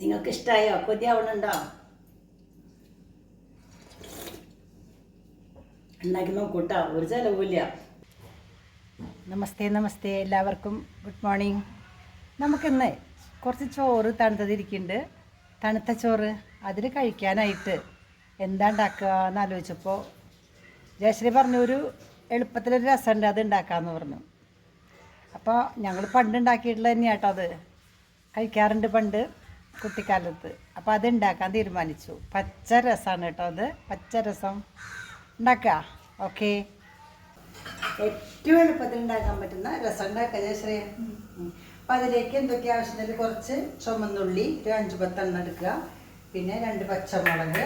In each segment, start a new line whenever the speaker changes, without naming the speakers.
നിങ്ങൾക്ക് ഇഷ്ടമായോ കൊതിയാവണുണ്ടോ ഉണ്ടാക്കി നോക്കൂട്ടോ ഒരു ചിലവില്ല
നമസ്തേ നമസ്തേ എല്ലാവർക്കും. Good morning. നമുക്കിന്ന് കുറച്ച് ചോറ് തണുത്തതിരിക്കുന്നുണ്ട്. തണുത്ത ചോറ് അതിൽ കഴിക്കാനായിട്ട് എന്താ ഉണ്ടാക്കുക എന്ന് ആലോചിച്ചപ്പോൾ ജയശ്രീ പറഞ്ഞു ഒരു എളുപ്പത്തിലൊരു രസമുണ്ട് അത് ഉണ്ടാക്കാമെന്ന് പറഞ്ഞു. അപ്പോൾ ഞങ്ങൾ പണ്ട് ഉണ്ടാക്കിയിട്ടുള്ളത് തന്നെയാട്ടോ അത്. കഴിക്കാറുണ്ട് പണ്ട്. കുട്ടിക്കാലത്ത്. അപ്പോൾ അത് ഉണ്ടാക്കാൻ തീരുമാനിച്ചു. പച്ച രസമാണ് കേട്ടോ അത്. പച്ച രസം. ഉണ്ടാക്കുക ഓക്കെ.
ഏറ്റവും എളുപ്പത്തിൽ ഉണ്ടാക്കാൻ പറ്റുന്ന രസം ഉണ്ടാക്കുക ജയശ്രീ അപ്പം അതിലേക്ക് എന്തൊക്കെ ആവശ്യത്തിൽ കുറച്ച് ചുമന്നുള്ളി ഒരു അഞ്ച് പത്തെണ്ണം എടുക്കുക. പിന്നെ രണ്ട് പച്ചമുളക്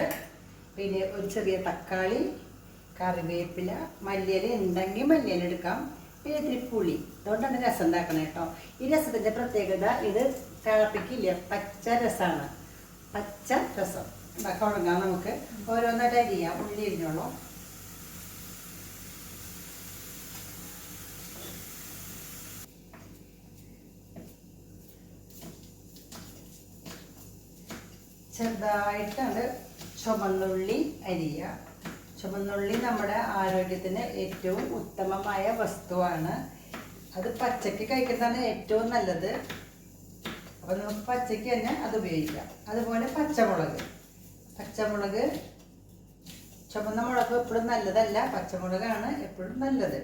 പിന്നെ ഒരു ചെറിയ തക്കാളി കറിവേപ്പില മല്ലിയില ഉണ്ടെങ്കിൽ മല്ലിയില എടുക്കാം. പിന്നെ ഇത്തിരി പുളി. അതുകൊണ്ടാണ് രസം ഉണ്ടാക്കണേ കേട്ടോ. ഈ രസത്തിന്റെ പ്രത്യേകത ഇത് തിളപ്പിക്കില്ല പച്ച രസമാണ് പച്ച രസം. ഉണ്ടാക്കാൻ തുടങ്ങാം നമുക്ക്. ഓരോന്നായിട്ട് അരിയാം ഉള്ളി അരിഞ്ഞോളൂ. ചെറുതായിട്ടാണ് ചുമന്നുള്ളി അരിയുക ചുമന്നുള്ളി നമ്മുടെ ആരോഗ്യത്തിന് ഏറ്റവും ഉത്തമമായ വസ്തുവാണ്. അത് പച്ചക്ക് കഴിക്കുന്നതാണ് ഏറ്റവും നല്ലത്. അപ്പോൾ നമുക്ക് പച്ചയ്ക്ക് തന്നെ അത് ഉപയോഗിക്കാം. അതുപോലെ പച്ചമുളക്. പച്ചമുളക് ചുമന്ന മുളക് എപ്പോഴും നല്ലതല്ല. പച്ചമുളകാണ് എപ്പോഴും നല്ലത്.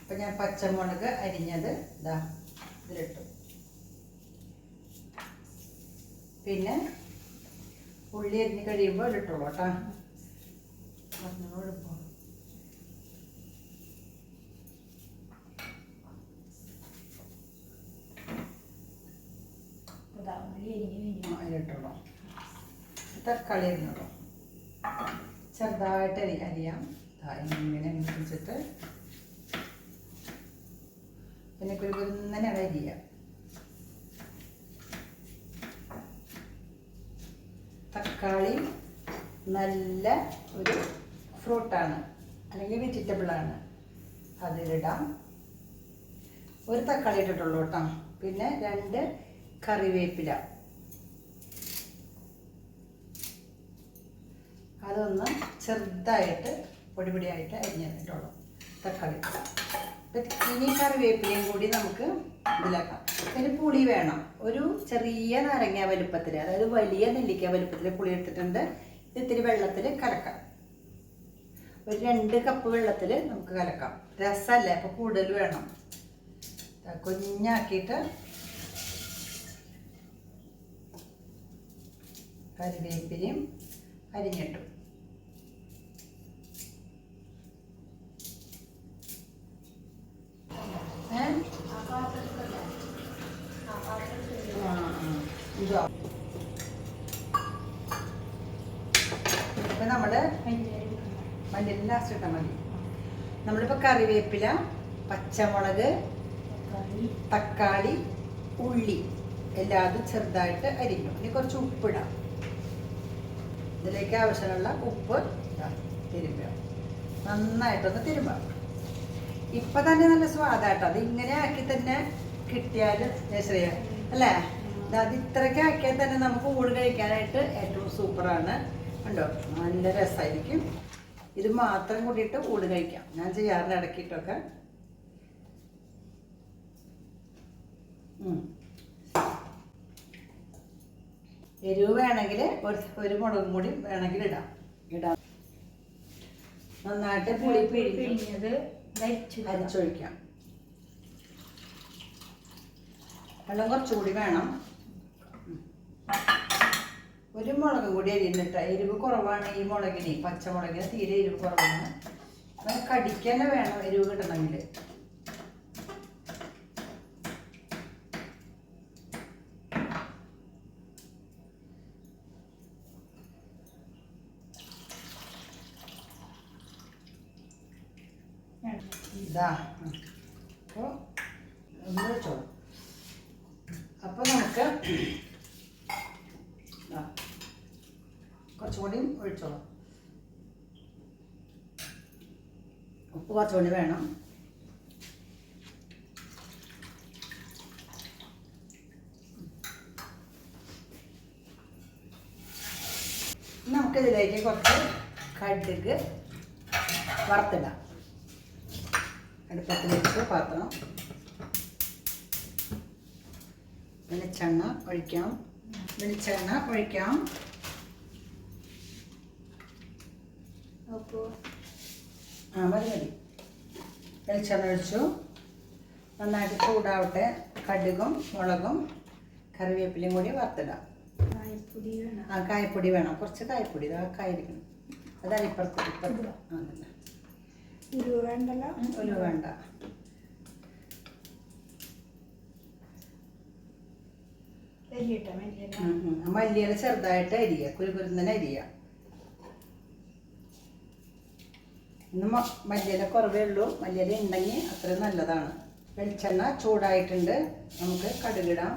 അപ്പം ഞാൻ പച്ചമുളക് അരിഞ്ഞത് ഇതാ ഇതിലിട്ടു. പിന്നെ ഉള്ളി അരിഞ്ഞ് കഴിയുമ്പോൾ ഇട്ടോളൂ കേട്ടോ. പറഞ്ഞോളിപ്പോൾ അതിലിട്ടോളൂ തക്കാളി അരിഞ്ഞോളൂ ചെറുതായിട്ട് അരി അരിയാം. ഇങ്ങനെ മുറിച്ചിട്ട് പിന്നെ കുരുകുരുന്നനെ അരിയാം. തക്കാളി നല്ല ഒരു ഫ്രൂട്ടാണ്. അല്ലെങ്കിൽ വെജിറ്റബിളാണ് അതിലിടാം. ഒരു തക്കാളി ഇട്ടിട്ടുള്ളൂ കേട്ടോ. പിന്നെ രണ്ട് കറിവേപ്പില. അതൊന്ന് ചെറുതായിട്ട് പൊടിപൊടിയായിട്ട് അരിഞ്ഞിട്ടുള്ളൂ തക്കാളി. ഇനി കറിവേപ്പിലയും കൂടി നമുക്ക് ഇതിലാക്കാം. പിന്നെ പുളി വേണം. ഒരു ചെറിയ നാരങ്ങ വലുപ്പത്തിൽ അതായത് വലിയ നെല്ലിക്ക വലുപ്പത്തിൽ പുളി എടുത്തിട്ടുണ്ട്. ഇത് ഇത്തിരി വെള്ളത്തിൽ കലക്കാം. ഒരു രണ്ട് കപ്പ് വെള്ളത്തിൽ നമുക്ക് കലക്കാം. രസമല്ലേ അപ്പോൾ കൂടുതൽ വേണം. കുഞ്ഞാക്കിയിട്ട് കറിവേപ്പിലയും അരിഞ്ഞിട്ടു? ഇപ്പൊ നമ്മൾ മല്ലിയില ലാസ്റ്റ് മതി. നമ്മളിപ്പോൾ കറിവേപ്പില പച്ചമുളക് തക്കാളി ഉള്ളി എല്ലാതും ചെറുതായിട്ട് അരിഞ്ഞു. ഇനി കുറച്ച് ഉപ്പിടാം. ഇതിലേക്ക് ആവശ്യമുള്ള ഉപ്പ് തിരുമ്പുക നന്നായിട്ടൊന്ന് തിരുമ്പ ഇപ്പൊ തന്നെ നല്ല സ്വാദാട്ടോ. അത് ഇങ്ങനെ ആക്കി തന്നെ കിട്ടിയാൽ ശ്രേയ അല്ലേ? അത് ഇത്രയ്ക്ക് ആക്കിയാൽ തന്നെ നമുക്ക് ഊട് കഴിക്കാനായിട്ട് ഏറ്റവും സൂപ്പറാണ്. ഉണ്ടോ നല്ല രസമായിരിക്കും ഇത് മാത്രം കൂടിയിട്ട് ഊട് കഴിക്കാം. ഞാൻ ചെയ്യാറിന് ഇടക്കിയിട്ടൊക്കെ എരിവ് വേണമെങ്കിൽ ഒരു ഒരു മുളകും കൂടി വേണമെങ്കിൽ ഇടാം. ഇടാം. നന്നായിട്ട് പുളി പിഴിഞ്ഞത് അരച്ചൊഴിക്കാം വെള്ളം കുറച്ചുകൂടി വേണം. ഒരു മുളക് കൂടി അരിയുന്നിട്ട എരിവ് കുറവാണ് ഈ മുളകിന്. പച്ചമുളകിന് തീരെ എരിവ് കുറവാണ്. കടിക്കന്നെ വേണം എരിവ് കിട്ടണമെങ്കിൽ ഇതാ അപ്പോൾ ഒന്ന് വെച്ചോളൂ അപ്പോൾ നമുക്ക് കുറച്ചുകൂടിയും ഒഴിച്ചോളാം ഉപ്പ് കുറച്ചുകൂടി വേണം. നമുക്കിതിലേക്ക് കുറച്ച് കടുക് വറുത്തിടാം. അടുപ്പത്തിൽ വെച്ച് പാത്രം. വെളിച്ചെണ്ണ ഒഴിക്കാം. വെളിച്ചെണ്ണ ഒഴിക്കാം.
അപ്പോൾ
ആ മതി മതി. വെളിച്ചെണ്ണ ഒഴിച്ചു. നന്നായിട്ട് ചൂടാവട്ടെ. കടുകും മുളകും കറിവേപ്പിലയും കൂടി വറുത്തിടാം.
കായപ്പൊടി വേണം.
ആ കായപ്പൊടി വേണം. കുറച്ച് കായപ്പൊടി ഇതാ കായിരിക്കണം അതാണ് ഇപ്പുറത്ത് ഇപ്പുറത്ത്. ആ
ഉരുവ വേണ്ടല്ലോ?
ഉലുവ വേണ്ട. മല്ലിയില? ചെറുതായിട്ട് അരിയ കുരുകുരുന്നനെ ഇന്ന് മല്ലിയില കുറവേ ഉള്ളൂ. മല്ലിയില ഉണ്ടെങ്കിൽ അത്ര നല്ലതാണ്. വെളിച്ചെണ്ണ ചൂടായിട്ടുണ്ട്. നമുക്ക് കടുകിടാം.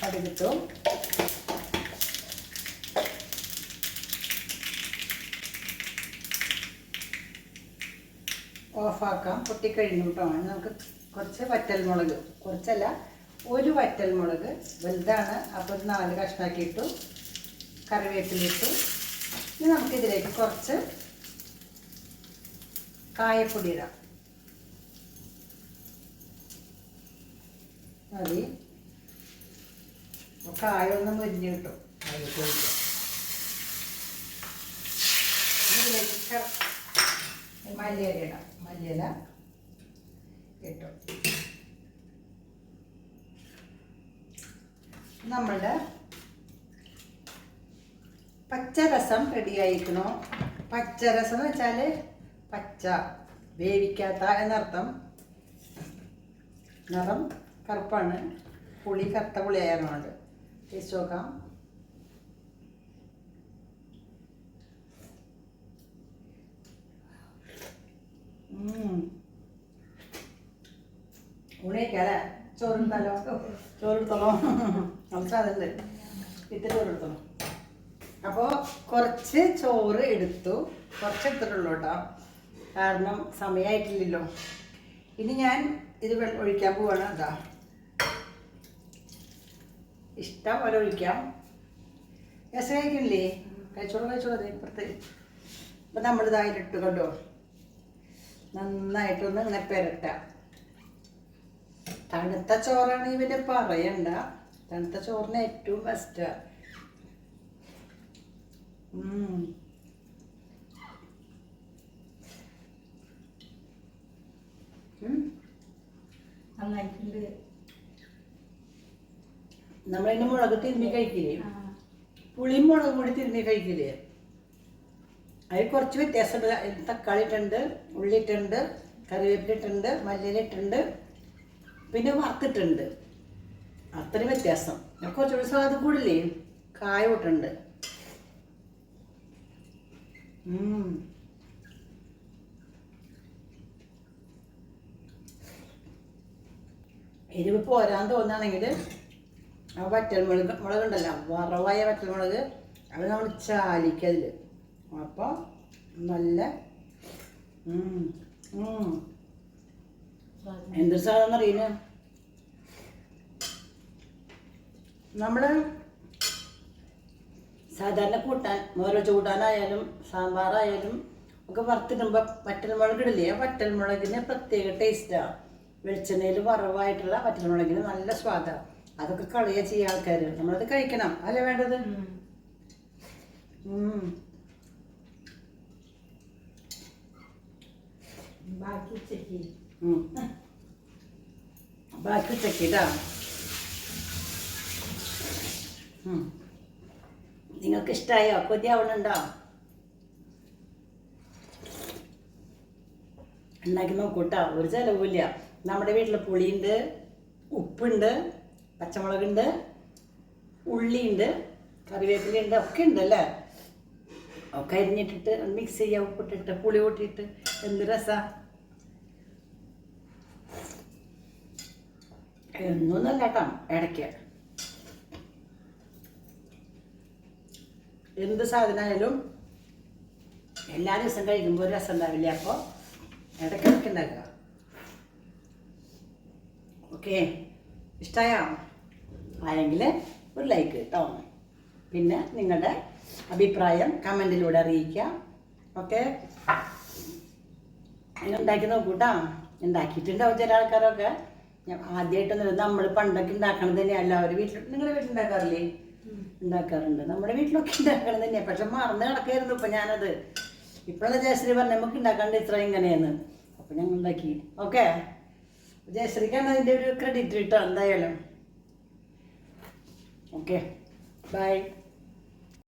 കടുകിട്ടു. ഓഫാക്കാം. പൊട്ടിക്കഴിഞ്ഞു കേട്ടോ നമുക്ക് കുറച്ച് വറ്റൽമുളക്. കുറച്ചല്ല ഒരു വറ്റൽ മുളക് വലുതാണ് അപ്പോൾ നാല് കഷ്ണാക്കിയിട്ടു കറിവേപ്പിലിട്ടു ഇനി നമുക്കിതിലേക്ക് കുറച്ച് കായപ്പൊടി ഇടാം. മതി. കായൊന്നും മുരിഞ്ഞ് കിട്ടും. അതിലേക്ക് ഇതിലേക്ക് മല്ലിയില ഇടാം മല്ലിയില ഇട്ടു. നമ്മളുടെ പച്ചരസം റെഡിയായിരിക്കണോ പച്ചരസം എന്ന് വെച്ചാൽ പച്ച വേവിക്കാത്ത എന്നർത്ഥം. നിറം കറുപ്പാണ്. പുളി കറുത്ത പുളിയായതുകൊണ്ട് ടേസ്റ്റ് നോക്കാം. ഉണയിക്കാല്ലേ ചോറെടുത്താലോ കുറച്ച് ചോറ് എടുത്തു. കുറച്ച് എടുത്തിട്ടുള്ളൂ കേട്ടോ. കാരണം സമയമായിട്ടില്ലല്ലോ ഇനി ഞാൻ ഇത് ഒഴിക്കാൻ പോവാണ് അതാ ഇഷ്ടം പോലെ ഒഴിക്കാം. രസം കഴിക്കണില്ലേ കഴിച്ചോളൂ കഴിച്ചോളൂ. അതെ ഇപ്പുറത്ത്. ഇപ്പം നമ്മളിത് അതിലിട്ട് കണ്ടോ? നന്നായിട്ടൊന്ന് ഇങ്ങനെ പെരട്ടാം. തണുത്ത ചോറാണ് പിന്നെ പറയണ്ട. തണുത്ത ചോറിന് ഏറ്റവും ബെസ്റ്റ്
നന്നായിട്ടുണ്ട്.
മുളക് തിരുമ്മി കഴിക്കില്ലേ? പുളിയും മുളകും കൂടി തിരുമ്മി കഴിക്കില്ലേ? അതിൽ കുറച്ച് വ്യത്യാസം തക്കാളി ഇട്ടുണ്ട് ഉള്ളി ഇട്ടുണ്ട് കറിവേപ്പില ഇട്ടുണ്ട് മല്ലിയില ഇട്ടുണ്ട് പിന്നെ വറുത്തിട്ടുണ്ട് അത്രയും വ്യത്യാസം. കുറച്ചുകൂടി സ്വാദ് കൂടില്ലേ? കായ ഇട്ടുണ്ട്. എരിവ് പോരാൻ തോന്നുകയാണെങ്കിൽ ആ വറ്റൽമുളക് മുളകുണ്ടല്ലോ വറവായ വറ്റൽമുളക് അത് നമ്മൾ ചാലിക്കുക അതിൽ അപ്പോൾ നല്ല. എന്തൊരു സാധനം അറിയില്ല നമ്മൾ സാധാരണ കൂട്ടാൻ ഓരോ ചൂടാനായാലും സാമ്പാറായാലും ഒക്കെ വറുത്തിടുമ്പോൾ വറ്റൽമുളക് ഇടില്ലേ? ആ വറ്റൽമുളകിന് പ്രത്യേക ടേസ്റ്റാണ് വെളിച്ചെണ്ണയിൽ വറവായിട്ടുള്ള വറ്റൽമുളകിന് നല്ല സ്വാദാണ് അതൊക്കെ കളയുക ചെയ്യുക ആൾക്കാർ നമ്മളത് കഴിക്കണം. അല്ലേ വേണ്ടത്?
ബാക്കി ഉച്ചയ്ക്ക്.
ബാക്കി ഉച്ചക്കിട്ടാ നിങ്ങൾക്ക് ഇഷ്ടമായോ കൊതിയാവണുണ്ടോ ഉണ്ടാക്കി നോക്കൂട്ടോ ഒരു ചിലവില്ല. നമ്മുടെ വീട്ടിൽ പുളിയുണ്ട് ഉപ്പുണ്ട് പച്ചമുളകുണ്ട് ഉള്ളിയുണ്ട് കറിവേപ്പിലയുണ്ട് ഒക്കെ ഉണ്ട് അല്ലേ ഒക്കെ അരിഞ്ഞിട്ടിട്ട് മിക്സ് ചെയ്യുക ഉപ്പിട്ടിട്ട് പുളി കൂട്ടിയിട്ട്. എന്ത് രസാ? എന്നൊന്നല്ല കേട്ടോ ഇടയ്ക്ക്. എന്ത് സാധനമായാലും എല്ലാ ദിവസം കഴിക്കുമ്പോൾ ഒരു രസം ഉണ്ടാവില്ല? അപ്പോൾ ഇടയ്ക്കിടയ്ക്ക് ഉണ്ടാക്കുക. ഓക്കെ? ഇഷ്ടമായോ ആയെങ്കിൽ ഒരു ലൈക്ക് കേട്ടോ. പിന്നെ നിങ്ങളുടെ അഭിപ്രായം കമന്റിലൂടെ അറിയിക്കാം ഓക്കെ? അങ്ങനെ ഉണ്ടാക്കി നോക്കൂട്ടാ ഉണ്ടാക്കിയിട്ടുണ്ടാവും ചില ആൾക്കാരൊക്കെ. ഞാൻ നമ്മൾ പണ്ടൊക്കെ ഉണ്ടാക്കണത് തന്നെയാണ് എല്ലാവരും വീട്ടിൽ നിങ്ങളുടെ വീട്ടിലുണ്ടാക്കാറില്ലേ ഉണ്ടാക്കാറുണ്ട്. നമ്മുടെ വീട്ടിലൊക്കെ ഉണ്ടാക്കണത് തന്നെയാണ് പക്ഷെ മറന്ന് കിടക്കായിരുന്നു ഇപ്പം ഞാനത്. ഇപ്പോഴാണ് ജയശ്രീ പറഞ്ഞ നമുക്ക് ഉണ്ടാക്കാണ്ട് ഇത്ര ഇങ്ങനെയെന്ന് അപ്പം ഞങ്ങൾ ഉണ്ടാക്കി. ഓക്കെ? ജയശ്രീക്കാണ് അതിന്റെ ഒരു ക്രെഡിറ്റ് കിട്ടുക എന്തായാലും. ഓക്കെ. ബൈ